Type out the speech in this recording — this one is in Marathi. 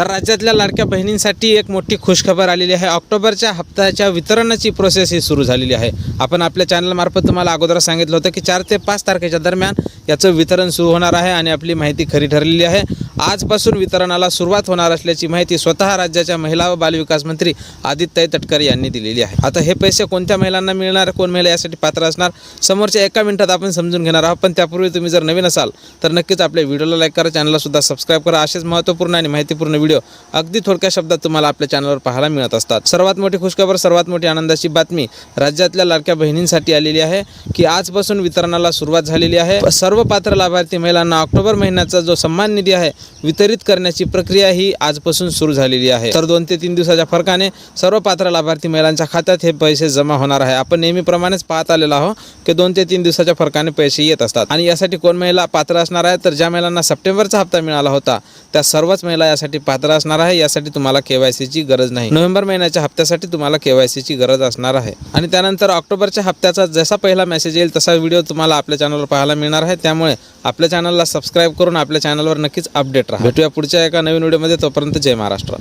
तर राज्यातल्या लाडक्या बहिणींसाठी एक मोठी खुशखबर आलेली आहे. ऑक्टोबरच्या हप्त्याच्या वितरणाची प्रोसेस ही सुरू झालेली आहे. आपण आपल्या चॅनलमार्फत तुम्हाला अगोदर सांगितलं होतं की चार ते पाच तारखेच्या दरम्यान याचं वितरण सुरू होणार आहे आणि आपली माहिती खरी ठरलेली आहे. आजपासून वितरणाला सुरुवात होणार असल्याची माहिती स्वतः राज्याच्या महिला व बालविकास मंत्री आदित्य तटकरे यांनी दिलेली आहे. आता हे पैसे कोणत्या महिलांना मिळणार कोण महिला यासाठी पात्र असणार समोरच्या एका मिनिटात आपण समजून घेणार आहोत. पण त्यापूर्वी तुम्ही जर नवीन असाल तर नक्कीच आपल्या व्हिडिओला लाईक करा चॅनलला सुद्धा सबस्क्राईब करा. असेच महत्त्वपूर्ण आणि माहितीपूर्ण व्हिडिओ अगदी थोडक्या शब्दात तुम्हाला आपल्या चॅनलवर पाहायला मिळत असतात. सर्वात मोठी खुशखबर सर्वात मोठी आनंदाची बातमी राज्यातल्या लाडक्या बहिणींसाठी आलेली आहे की आजपासून वितरणाला सुरुवात झालेली आहे. सर्व पात्र लाभार्थी महिलांना ऑक्टोबर महिन्याचा जो सन्मान निधी आहे वितरित करण्याची प्रक्रिया ही आजपासून सुरू झालेली आहे. तर दोन ते तीन दिवसाच्या फरकाने सर्व पात्र लाभार्थी महिलांच्या खात्यात हे पैसे जमा होणार आहे. आपण नेहमीप्रमाणेच पाहत आलेलो आहोत की दोन ते तीन दिवसाच्या फरकाने पैसे येत असतात. आणि यासाठी कोण महिला पात्र असणार आहे? तर ज्या महिलांना सप्टेंबरचा हप्ता मिळाला होता त्या सर्वच महिला यासाठी पात्र असणार आहे यासाठी तुम्हाला केवायसीची गरज नाही. नोव्हेंबर महिन्याच्या हप्त्यासाठी तुम्हाला केवायसीची गरज असणार आहे. आणि त्यानंतर ऑक्टोबरच्या हप्त्याचा जसा पहिला मेसेज येईल तसा व्हिडिओ तुम्हाला आपल्या चॅनलवर पाहायला मिळणार आहे. त्यामुळे आपल्या चॅनलला सबस्क्राईब करून आपल्या चॅनलवर नक्कीच अपडेट राहा. भेटूया पुढच्या एका नवीन व्हिडिओमध्ये. तोपर्यंत जय महाराष्ट्र.